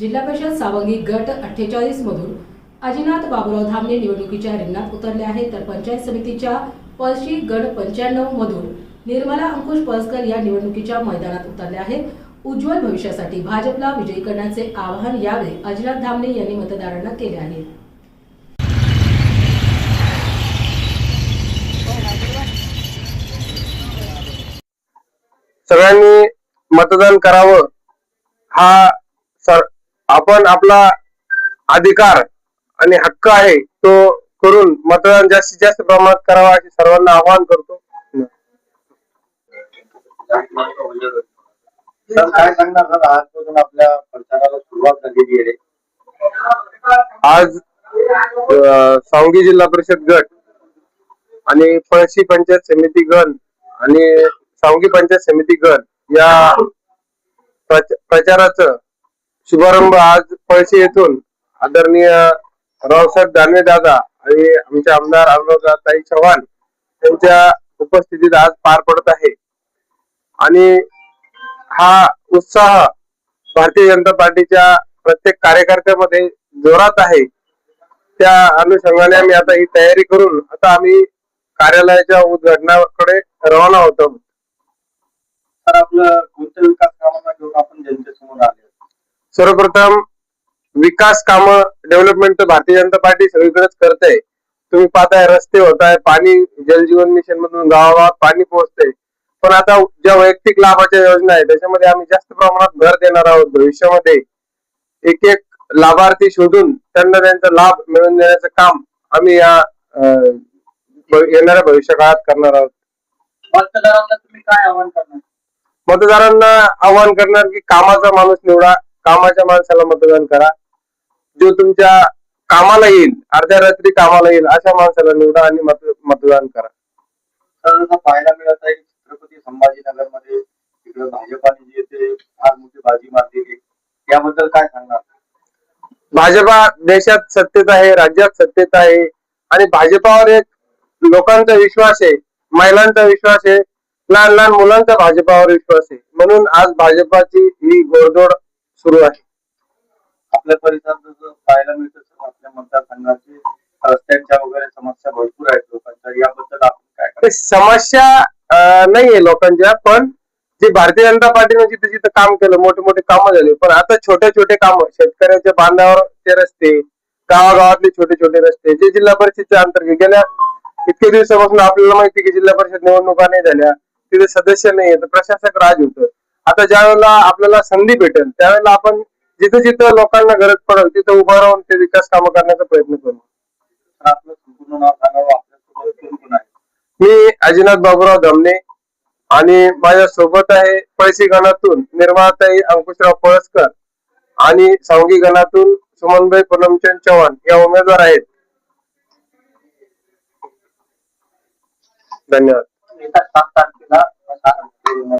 जिल्हा परिषद सावंगी गट अठ्ठेचाळीस मधून अजिनाथ बाबुराव धामणे निवडणुकीच्या रिंगणात उतरले आहेत. तर पंचायत समितीच्या पळशी गट पंच्याण्णव मधून निर्मला अंकुश पळसकर या निवडणुकीच्या मैदानात उतरले आहेत. उज्ज्वल भविष्यासाठी भाजपला विजयी करण्याचे आवाहन यावेळी अजिनाथ धामणे यांनी मतदारांना केले आहे. सगळ्यांनी मतदान करावं हा सर आपण आपला अधिकार आणि हक्क आहे तो करून मतदान जास्तीत जास्त प्रमाणात करावा असे सर्वांना आवाहन करतो. सर काय सांगणार सर? आजपासून आपल्या प्रचाराला सुरुवात झालेली आहे. आज सावंगी जिल्हा परिषद गट आणि पळशी पंचायत समिती गण आणि सावंगी पंचायत समिती गण या प्रच- प्रचाराचं शुभारंभ. आज पळशी येथून आदरणीय रावसाहेब दानवे दादा आणि आमचे आमदार अनुराधाताई चव्हाण यांच्या उपस्थितीत आज पार पडत आहे. आणि हा उत्साह भारतीय जनता पार्टीच्या प्रत्येक कार्यकर्त्यामध्ये जोरात आहे. त्या अनुषंगाने आम्ही आता ही तयारी करून आता आम्ही कार्यालयाच्या उद्घाटनाकडे रवाना होतो सर आपलं कोणत्या विकास कामांना घेऊन आपण जनतेसमोर आले सर्वप्रथम विकास काम डेव्हलपमेंट तर भारतीय जनता पार्टी सगळीकडेच करते. तुम्ही पाहताय रस्ते होत आहे पाणी जलजीवन मिशन मधून गावागावात पाणी पोहोचते. पण आता ज्या वैयक्तिक लाभाच्या योजना आहे त्याच्यामध्ये आम्ही जास्त प्रमाणात भर देणार आहोत भविष्यामध्ये. एक एक लाभार्थी शोधून त्यांना त्यांचा लाभ मिळवून देण्याचं काम आम्ही या येणाऱ्या भविष्य काळात करणार आहोत. मतदारांना तुम्ही काय आवाहन करणार? मतदारांना आवाहन करणार की कामाचा माणूस निवडा. कामाच्या माणसाला मतदान करा. जो तुमच्या कामाला येईल अर्ध्या रात्री कामाला येईल अशा माणसाला निवडा आणि मत मतदान करा. पाहायला मिळत आहे छत्रपती संभाजीनगरमध्ये तिकडे भाजपाने जे ते फार मोठी बाजी मारलेली. आहे. याबद्दल काय सांगणार? भाजपा देशात सत्तेत आहे राज्यात सत्तेत आहे आणि भाजपावर एक लोकांचा विश्वास आहे महिलांचा विश्वास आहे लहान लहान मुलांचा भाजपावर विश्वास आहे. म्हणून आज भाजपाची ही घोडदौड सुरू आहे. आपल्या परिसरात जसं पाहायला मिळतं आपल्या मतदारसंघाचे रस्त्यांच्या वगैरे समस्या भरपूर आहेत लोकांच्या. याबद्दल आपण काय समस्या नाहीये लोकांच्या पण जे भारतीय जनता पार्टीने जिथे जिथे काम केलं मोठे मोठे कामं झाले पण आता छोटे छोटे कामं शेतकऱ्याच्या बांधावरचे रस्ते गावागावातले छोटे छोटे रस्ते जे जिल्हा परिषदच्या अंतर्गत गेल्या इतके दिवसापासून आपल्याला माहिती की जिल्हा परिषद निवडणुका नाही झाल्या तिथे सदस्य नाही तर प्रशासक राज होतं. आता ज्या वेळेला आपल्याला संधी भेटेल त्यावेळेला आपण जिथं जिथं लोकांना गरज पडेल तिथं उभं राहून ते विकास कामं करण्याचा प्रयत्न करू. मी अजिनाथ बाबूराव धमणे आणि माझ्या सोबत आहे पळशी गणातून निर्माताई अंकुशराव पळसकर आणि सावंगी गणातून सुमनभाई पूनमचंद चव्हाण या उमेदवार आहेत. धन्यवाद.